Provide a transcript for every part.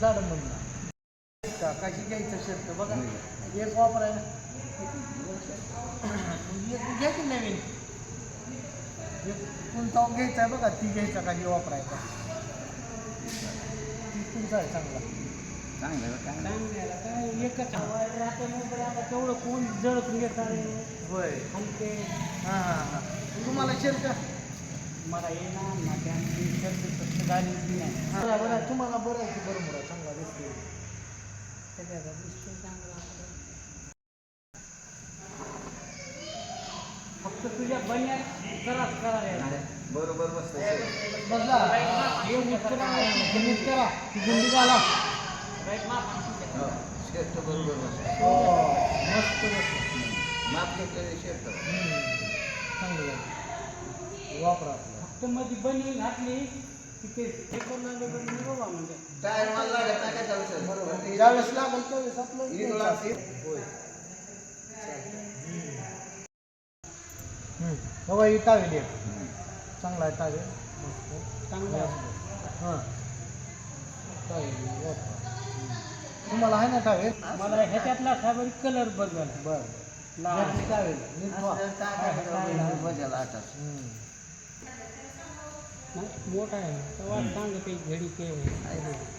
झालं म्हणून. काकाशी घ्यायचं शर्ट? बघा. एक वापरायला एक घ्या की नवीन? एक कोणता घ्यायचा आहे बघा. ती घ्यायचा काही वापरायचा चांगलं तुमचा आहे चांगला. चांगलं काय एकच तेवढं कोण जळ तुम्ही आहे? होय. हां हां तुम्हाला मला येणार ना त्यांची शब्द फक्त गाडी नाही बरं तुम्हाला बरं आहे की बरोबर आहे चांगला दिसते चांगला आपला. फक्त तुझ्या बन्या त्रास करायला अरे, बरोबर हे नीट करा हे नीट करा. ती गुंडी घाला राईट माप हो, शर्ट बरोबर बसतंय. हो मस्त बसलं. माप घेतलेले शर्ट. चांगलं. झालं. वापरा. आपलं फक्त मध्ये बनी घातली की ते हे करून आले पण बाबा म्हणजे. टायर मला लागत नाही काय चालू बरोबर. ज्यावेळेस लागेल त्यावेळेस आपलं. होय. बघा ही एक चांगला आहे चांगलं. हां. वापरा. तुम्हाला आहे ना टावेल? मला ह्याच्यातला फायबर कलर बदल बरं. लाल नीट व्हा. बजाल आता मोठा आहे सांगते घडी ते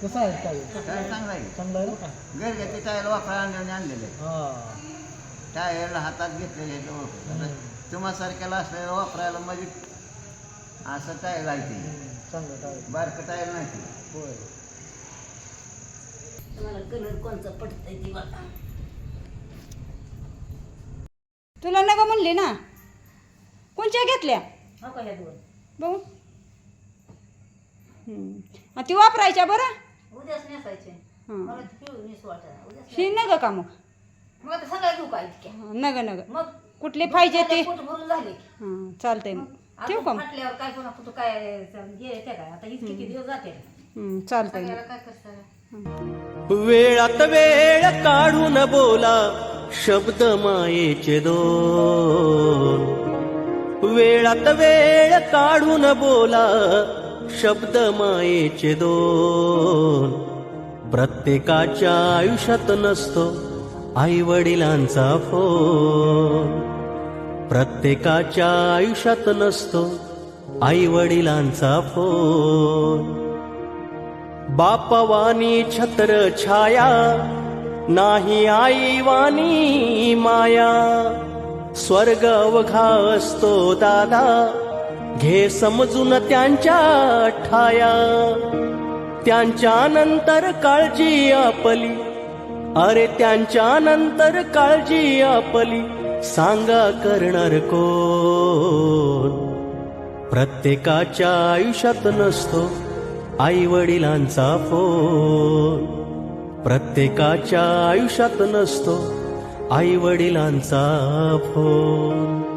कसं आहे टायर चांगला आहे चांगला घरगुती टायर वापरायला आणले आणलेले हां टायर हातात घेतलेले तुम्हासारख्याला असलेलं वापरायला म्हणजे असं टायर आहे ते. चांगलं बारकं टायर नाही ते होय तुम्हाला कलर कोणचा पडतंय ती बघा तुला नका म्हणली ना? कोणच्या घेतल्या? हो का ह्या दोन? बघू. हम्म. आ, ती वापरायच्या बरं? उद्याच नेसायचे. हां. मला नेस उद्याच ही नग का मग? मग आता सगळ्या घेऊ का इतक्या? नग नग. मग कुठले पाहिजे ते? पोट भरून झाले? की. हां चालतंय मग ठेवू का मग? फाटल्यावर काय कोणा कुठं काय हे येते काय आता इतके किती दिवस जाते? हम्म, चालतंय मग सगळ्याला काय करता? वेळात वेळ काढून बोला शब्द मायेचे दोन. वेळात वेळ काढून बोला शब्द मायेचे दोन. प्रत्येकाच्या आयुष्यात नसतो आई वडिलांचा फोन. प्रत्येकाच्या आयुष्यात नसतो आई वडिलांचा फोन. बापवानी छत्र छाया नाही आई वाणी माया. स्वर्ग अवघा असतो दादा घे समजून त्यांच्या ठाया. त्यांच्या नंतर काळजी आपली. अरे त्यांच्या नंतर काळजी आपली. सांगा करणार कोण? प्रत्येकाच्या आयुष्यात नसतो आई वडिलांचा फोन. प्रत्येकाच्या आयुष्यात नसतो आई वडिलांचा फोन.